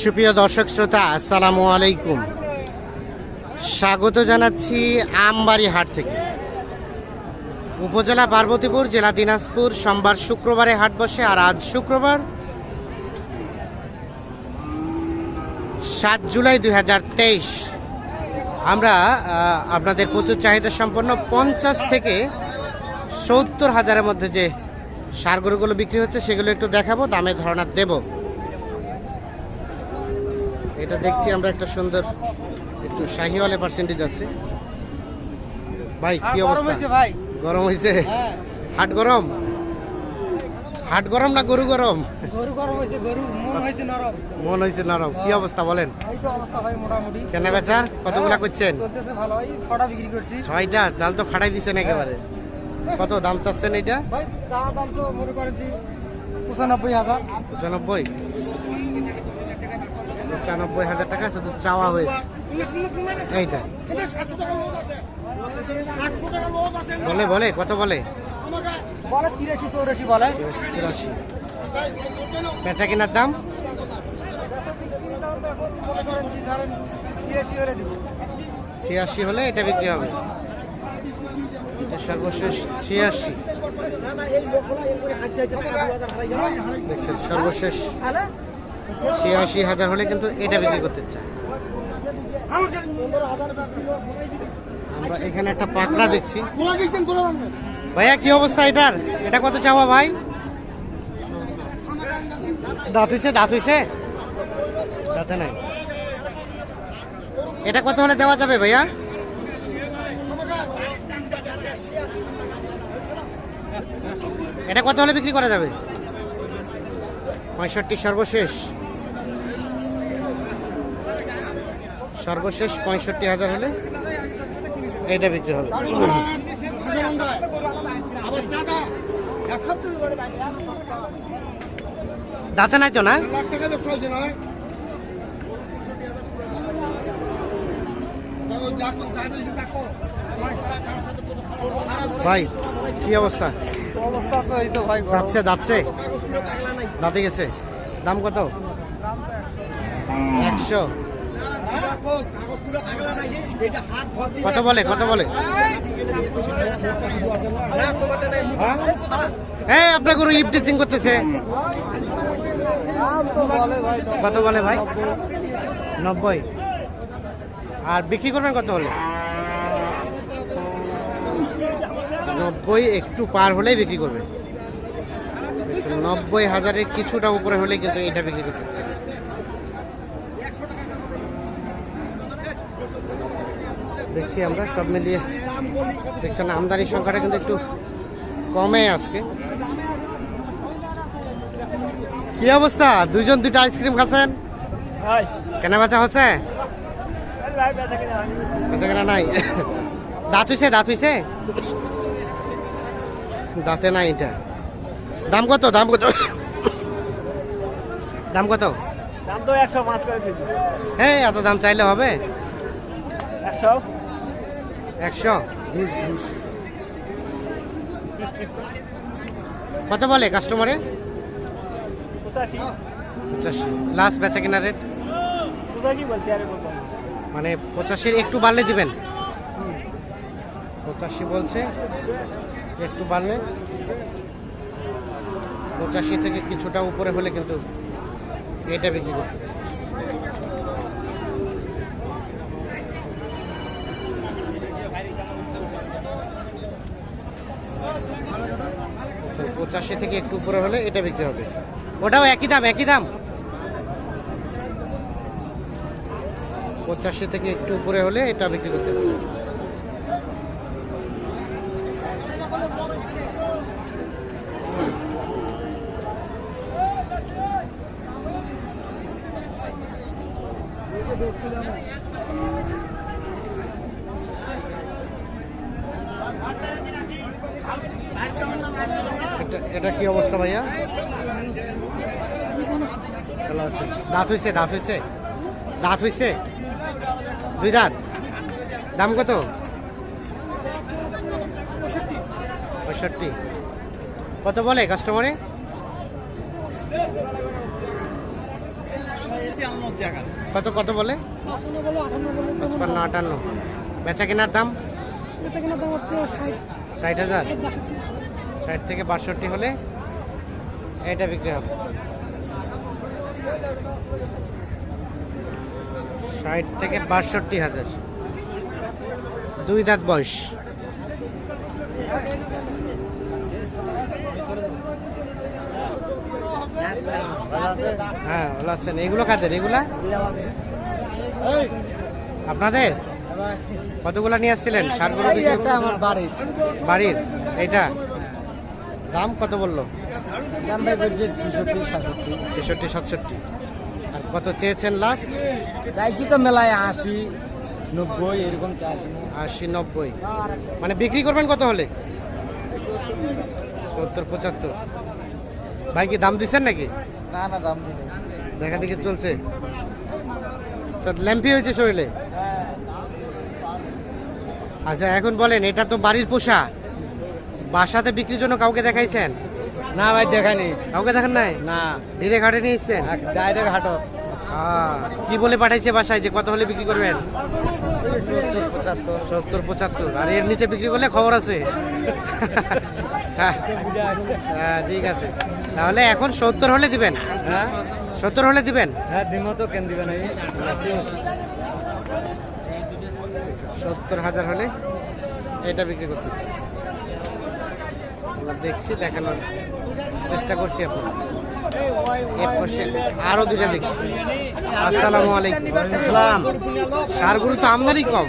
সুপ্রিয় দর্শক শ্রোতা, আসসালামু আলাইকুম। স্বাগত জানাচ্ছি আমবাড়ি হাট থেকে। উপজেলা পার্বতীপুর, জেলা দিনাজপুর, সোমবার শুক্রবারে হাট বসে, আর আজ শুক্রবার সাত জুলাই দুই হাজার তেইশ। আমরা আপনাদের প্রচুর চাহিদা সম্পন্ন পঞ্চাশ থেকে সত্তর হাজারের মধ্যে যে সার গরুগুলো বিক্রি হচ্ছে সেগুলো একটু দেখাবো দামে ধারণা দেব। এটা দেখছি আমরা একটা সুন্দর একটু শাহিওয়ালে পার্সেন্টেজ আছে। ভাই কি অবস্থা? ভাই। গরম হয়েছে? হ্যাঁ। হাট গরম? হাট গরম না গরু গরম? গরু গরম হয়েছে গরু মন হয়েছে নরম। মন হয়েছে নরম। কি অবস্থা বলেন? এই তো অবস্থা ভাই মোটামুটি। কেনা বেচা কতগুলা হ্যাঁ, করছেন? চলতেছে ভালো। ছটা বিক্রি করছি। ছয়টা? জাল তো ফাটাই দিচ্ছেন একেবারে। কত দাম চাচ্ছেন এটা? ভাই চা দাম তো মনে করেন যে পঁচানব্বই হাজার। পঁচানব্বই? পঁচানব্বই হাজার টাকা শুধু চাওয়া হয়েছে। এইটা। বলে বলে কত বলে? বলে তিরাশি চৌরাশি বলে। চুরাশি বেচা কেনার দাম? ছিয়াশি হলে এটা বিক্রি হবে। সর্বশেষ ছিয়াশি। দেখছেন, সর্বশেষ ছিয়াশি হাজার হলে কিন্তু এটা বিক্রি করতে চায়। আমরা এখানে একটা পাকড়া দেখছি। ভাইয়া, কি অবস্থা এটার? এটা কত চাওয়া ভাই? দাঁত হইছে দাঁত হইছে? দাঁতে নাই। এটা কত হলে দেওয়া যাবে ভাইয়া? এটা কত হলে বিক্রি করা যাবে? পঁয়ষট্টি সর্বশেষ। সর্বশেষ পঁয়ষট্টি হাজার হলে এটা বিক্রি হবে। দাঁতে নাই তো না? ভাই কি অবস্থা? অবস্থা তো এই তো ভাই দাঁতছে দাঁতছে? দাঁতে গেছে? দাম কত? একশো। কত বলে কত বলে? হ্যাঁ আপনার গরু ইফ টিচিং করতেছে। কত বলে ভাই? নব্বই। আর বিক্রি করবেন কত হলে নব্বই একটু পার হলেই বিক্রি করবে। নব্বই হাজারের কিছুটা উপরে হলে কিন্তু এটা বিক্রি করতে চাই। দেখছি আমরা সব মিলিয়ে দেখছেন আমদানির সংখ্যাটা কিন্তু একটু কমে আজকে। কি অবস্থা? দুইজন দুইটা আইসক্রিম খাচ্ছেন? কেনা বেচা হচ্ছে? বেচা কেনা নাই। দাঁত হইছে দাঁত হইছে? দাঁতে নাই এটা। দাম কত? দাম কত? দাম কত? দাম তো একশো পাঁচ করে কেজি। হ্যাঁ এত দাম চাইলে হবে। একশো? একশো? ঘুষ ঘুষ। কত বলে কাস্টমারে? পঁচাশি। লাস্ট বেচা কেনা রেট। মানে পঁচাশির একটু বাড়লে দিবেন? পঁচাশি বলছে। একটু বাড়লে পঁচাশি থেকে কিছুটা উপরে হলে কিন্তু এটা বিক্রি করতে পঁচাশি থেকে একটু উপরে হলে এটা বিক্রি হবে। ওটাও একই দাম একই দাম। পঁচাশি থেকে একটু উপরে হলে এটা বিক্রি করতে হবে এটা কি অবস্থা ভাইয়া? ভালো আছে দাঁত হয়েছে দাঁত হয়েছে দাঁত হয়েছে দুই দাঁত? দাম কত? পঁয়ষট্টি। কত বলে কাস্টমারে? কত কত বলে? পঁচপান্ন আটান্ন। বেচা কেনার দাম? ষাট। হাজার। ষাট থেকে বাষট্টি হলে এটা বিক্রি হবে। ষাট থেকে বাষট্টি হাজার। দুই দাঁত বয়স। হ্যাঁ ভালো আছেন। এগুলো কাদের? এগুলা? আপনাদের? কতগুলা নিয়ে আসছিলেন? সারগুলো বাড়ির। বাড়ির? এইটা? দাম কত বলল? দাম ভাই বলছে ছেষট্টি সাতষট্টি। ছেষট্টি সাতষট্টি। আর কত চেয়েছেন লাস্ট চাইছি তো মেলায় আশি নব্বই এরকম চাইছি। আশি নব্বই। মানে বিক্রি করবেন কত হলে? সত্তর পঁচাত্তর। ভাই কি দাম দিচ্ছেন নাকি? না না দাম দেখা দেখি চলছে। তো ল্যাম্পি হয়েছে শরীরে? আচ্ছা এখন বলেন এটা তো বাড়ির পোষা বাসাতে বিক্রির জন্য কাউকে দেখাইছেন? না ভাই দেখানি কাউকে দেখেন নাই? না। ডিরেক্ট হাটে নিয়ে এসছেন? ডাইরেক্ট হাটো কি বলে পাঠাইছে বাসায় যে কত হলে বিক্রি করবেন? সত্তর পঁচাত্তর। আর এর নিচে বিক্রি করলে খবর আছে? হ্যাঁ, ঠিক আছে। তাহলে এখন সত্তর হলে দিবেন? হ্যাঁ। সত্তর হলে দিবেন? হ্যাঁ তো কেন দিবেন সত্তর হাজার হলে এটা বিক্রি করতেছি। আমরা দেখছি দেখানোর চেষ্টা করছি এখন। এর পাশে আরও দুটা দেখছি। আসসালামু আলাইকুম। সার সারগুলো তো আমদানি কম।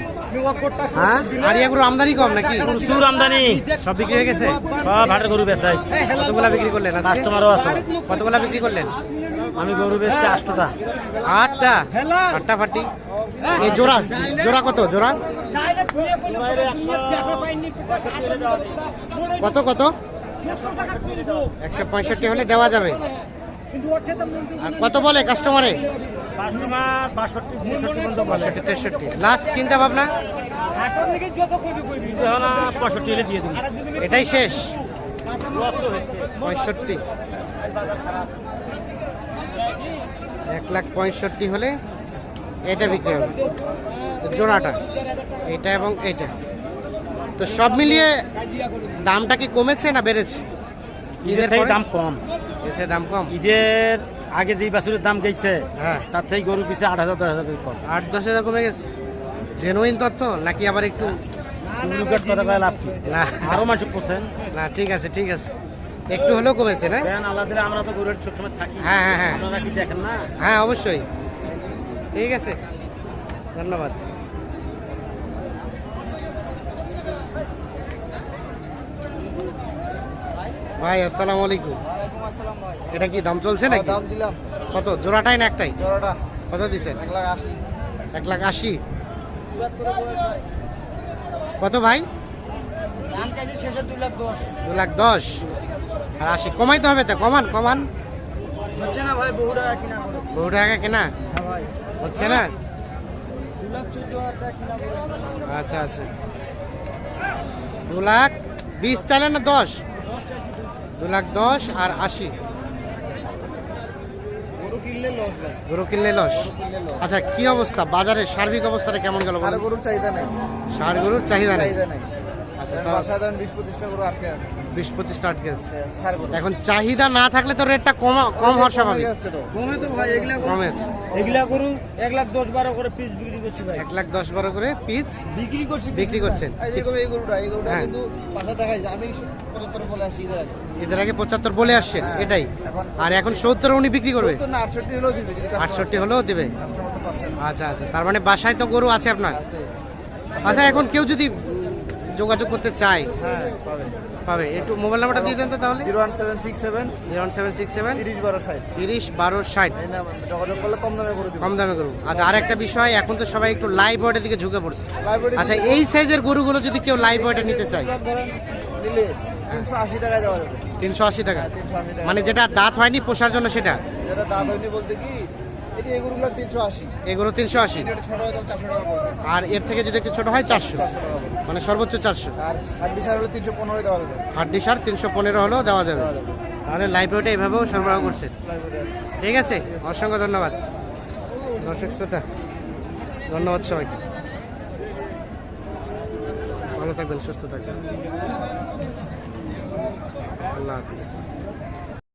হ্যাঁ? আরিয়াগুলো আমদানি কম নাকি? প্রচুর আমদানি। সব বিক্রি হয়ে গেছে? সব হাটের গরু বেচাইছি কতগুলা বিক্রি করলেন কাস্টমারও আছে। কতগুলা বিক্রি করলেন? আমি গরু বেচছি আটটা। আটটা? আটটা ফাটি এই জোড়া জোড়া কত? জোড়া? কত কত? একশো পঁয়ষট্টি হলে দেওয়া যাবে। আর কত বলে কাস্টমারে বাষট্টি তেষট্টি। লাস্ট চিন্তা ভাবনা? এটাই শেষ। পঁয়ষট্টি। এক লাখ পঁয়ষট্টি হলে এটা বিক্রি হবে জোড়াটা এটা এবং এটা তো সব মিলিয়ে দামটা কি কমেছে না বেড়েছে ঈদের দাম কম এতে দাম কম ঈদের আগে যেই বাছুরের দাম গেছে হ্যাঁ তার থেকে গরু পিছিয়ে আট হাজার দশ হাজার কম আট দশ হাজার কমে গেছে জেনুইন তথ্য নাকি আবার একটু কথা লাভ কি না আরও মানুষ করছেন না ঠিক আছে ঠিক আছে একটু হলেও কমেছে না? দেন আমরা তো গরুর ছোট সময় থাকি। হ্যাঁ হ্যাঁ হ্যাঁ। আপনারা কি দেখেন না? হ্যাঁ অবশ্যই। ঠিক আছে। ধন্যবাদ। ভাই আসসালামু আলাইকুম। এটা কি দাম চলছে নাকি? দাম দিলাম। কত? জোড়াটাই না একটাই? জোড়াটা। কত দিচ্ছেন? এক লাখ আশি। এক লাখ আশি? কত ভাই? দাম চাইছে শেষে দুই লাখ দশ। দু লাখ দশ। আর আশি কমাইতে হবে তো কমান কমান। হচ্ছে না ভাই বহু টাকা কিনা বহু টাকা কেনা? হ্যাঁ হচ্ছে না? আচ্ছা আচ্ছা। দু লাখ বিশ চালে না দশ? দু লাখ দশ আর আশি। গরু কিনলে লস আচ্ছা কি অবস্থা? বাজারের সার্বিক অবস্থাটা কেমন গেল গরুর চাহিদা নেই। সার গরুর চাহিদা নেই। আচ্ছা কারণ তা বাসায় ধরেন বিশ পঁচিশটা গরু আটকে আছে। বিশ পঁচিশটা আটকে আছে। এখন চাহিদা না থাকলে তো রেটটা কম কম হওয়ার স্বাভাবিক। কমে তো ভাই এগুলা গরু এক লাখ দশ বারো করে পিস বিক্রি করছি ভাই। এক লাখ দশ বারো করে পিস বিক্রি করছি বিক্রি করছেন। এই যে গরু এই গরুটা এই গরুটা হ্যাঁ। কিন্তু বাসা দেখাই আমি পঁচাত্তর বলে আসি ঈদের আগে। এদের আগে পঁচাত্তর বলে আসছেন হ্যাঁ, এটাই। আর এখন সত্তর উনি বিক্রি করবে? আটষট্টি হলেও দিবে আটষট্টি হলেও দেবে। আচ্ছা আচ্ছা তার মানে বাসায় তো গরু আছে আপনার? আচ্ছা এখন কেউ যদি যোগাযোগ করতে চায় হ্যাঁ পাবে পাবে। একটু মোবাইল নাম্বারটা দিয়ে দেন তো তাহলে। Zero one seven six seven. Zero one seven six seven. তিরিশ বারো ষাট। তিরিশ বারো ষাট। যোগাযোগ করলে কম দামে করে কম দামে গরু আচ্ছা আর একটা বিষয় এখন তো সবাই একটু লাইভ ওয়েটের দিকে ঝুঁকে পড়ছে। আচ্ছা এই সাইজের গরুগুলো যদি কেউ লাইভ ওয়েটে নিতে চায়? নিলে তিনশো আশি দেওয়া যাবে। তিনশো আশি টাকা। টাকা মানে যেটা দাঁত হয়নি পোষার জন্য সেটা? যেটা দাঁত হয়নি বলতে কি এগুলো তিনশো আশি। আর এর থেকে যদি একটু ছোট হয় চারশো। মানে সর্বোচ্চ চারশো। আর হাড্ডি সার তিনশো পনেরো হলেও দেওয়া যাবে। তাহলে লাইভ ওটা এভাবেও সরবরাহ করছেন ঠিক আছে অসংখ্য ধন্যবাদ। দর্শক শ্রোতা ধন্যবাদ সবাইকে। ভালো থাকবেন সুস্থ থাকবেন। আল্লাহ হাফিজ।